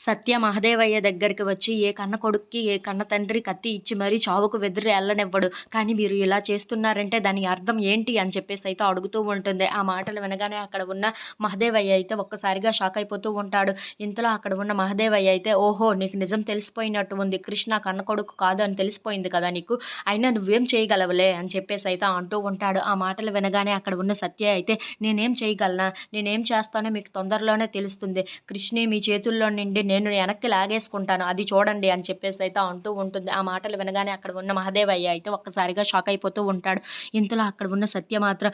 సత్య మహదేవయ్య దగ్గరికి వచ్చి ఏ కన్న కొడుక్కి ఏ కన్న తండ్రి కత్తి ఇచ్చి మరీ చావుకు వెదిరి వెళ్ళనివ్వడు కానీ మీరు ఇలా చేస్తున్నారంటే దాని అర్థం ఏంటి? అని చెప్పేసి అయితే అడుగుతూ ఉంటుంది. ఆ మాటలు వినగానే అక్కడ ఉన్న మహదేవయ్య అయితే ఒక్కసారిగా షాక్ అయిపోతూ ఉంటాడు. ఇంతలో అక్కడ ఉన్న మహదేవయ్య అయితే ఓహో నీకు నిజం తెలిసిపోయినట్టు ఉంది. కృష్ణ కన్న కొడుకు కాదు అని తెలిసిపోయింది కదా నీకు. అయినా నువ్వేం చేయగలవులే? అని చెప్పేసి అయితే అంటూ ఉంటాడు. ఆ మాటలు వినగానే అక్కడ ఉన్న సత్య అయితే నేనేం చేయగలనా? నేనేం చేస్తానో మీకు తొందరలోనే తెలుస్తుంది. కృష్ణి మీ చేతుల్లో నుండి నేను వెనక్కి లాగేసుకుంటాను అది చూడండి అని చెప్పేసి అయితే అంటూ ఉంటుంది. ఆ మాటలు వినగానే అక్కడ ఉన్న మహదేవయ్య అయితే ఒక్కసారిగా షాక్ అయిపోతూ ఉంటాడు. ఇంతలో అక్కడ ఉన్న సత్య మాత్రం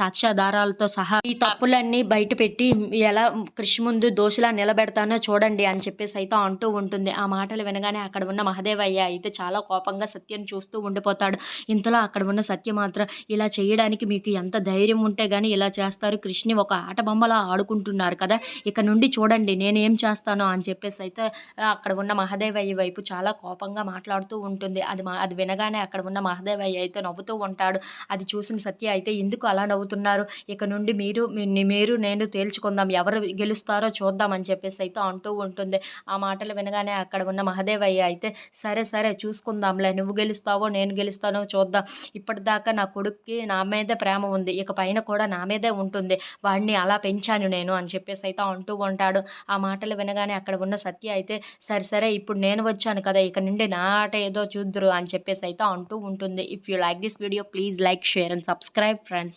సాక్ష్యాధారాలతో సహా ఈ తప్పులన్నీ బయట పెట్టి ఎలా కృషి ముందు దోషిలా నిలబెడతానో చూడండి అని చెప్పేసి అయితే అంటూ ఉంటుంది. ఆ మాటలు వినగానే అక్కడ ఉన్న మహదేవయ్య అయితే చాలా కోపంగా సత్యం చూస్తూ ఉండిపోతాడు. ఇంతలో అక్కడ ఉన్న సత్య మాత్రం ఇలా చేయడానికి మీకు ఎంత ధైర్యం ఉంటే కానీ ఇలా చేస్తారు. కృష్ణి ఒక ఆట బొమ్మలా ఆడుకుంటున్నారు కదా. ఇక నుండి చూడండి నేనేం చేస్తానో అని చెప్పేసి అయితే అక్కడ ఉన్న మహదేవయ్య వైపు చాలా కోపంగా మాట్లాడుతూ ఉంటుంది. అది మా అది వినగానే అక్కడ ఉన్న మహదేవయ్య అయితే నవ్వుతూ ఉంటాడు. అది చూసిన సత్య అయితే ఎందుకు అలా నవ్వుతున్నారు? ఇక నుండి మీరు మీరు నేను తేల్చుకుందాం. ఎవరు గెలుస్తారో చూద్దాం అని చెప్పేసి అయితే అంటూ ఉంటుంది. ఆ మాటలు వినగానే అక్కడ ఉన్న మహదేవయ్య అయితే సరే సరే చూసుకుందాంలే. నువ్వు గెలుస్తావో నేను గెలుస్తానో చూద్దాం. ఇప్పటిదాకా నా కొడుక్కి నా మీదే ప్రేమ ఉంది. ఇక పైన కూడా నా మీదే ఉంటుంది. వాడిని అలా పెంచాను నేను అని చెప్పేసి అయితే అంటూ ఉంటాడు. ఆ మాటలు వినగానే అక్కడ అక్కడ ఉన్న సత్య అయితే సరే సరే ఇప్పుడు నేను వచ్చాను కదా ఇక నుండి నా ఆట ఏదో చూద్దరు అని చెప్పేసి అయితే అంటూ ఉంటుంది. If you like this video please like share and subscribe friends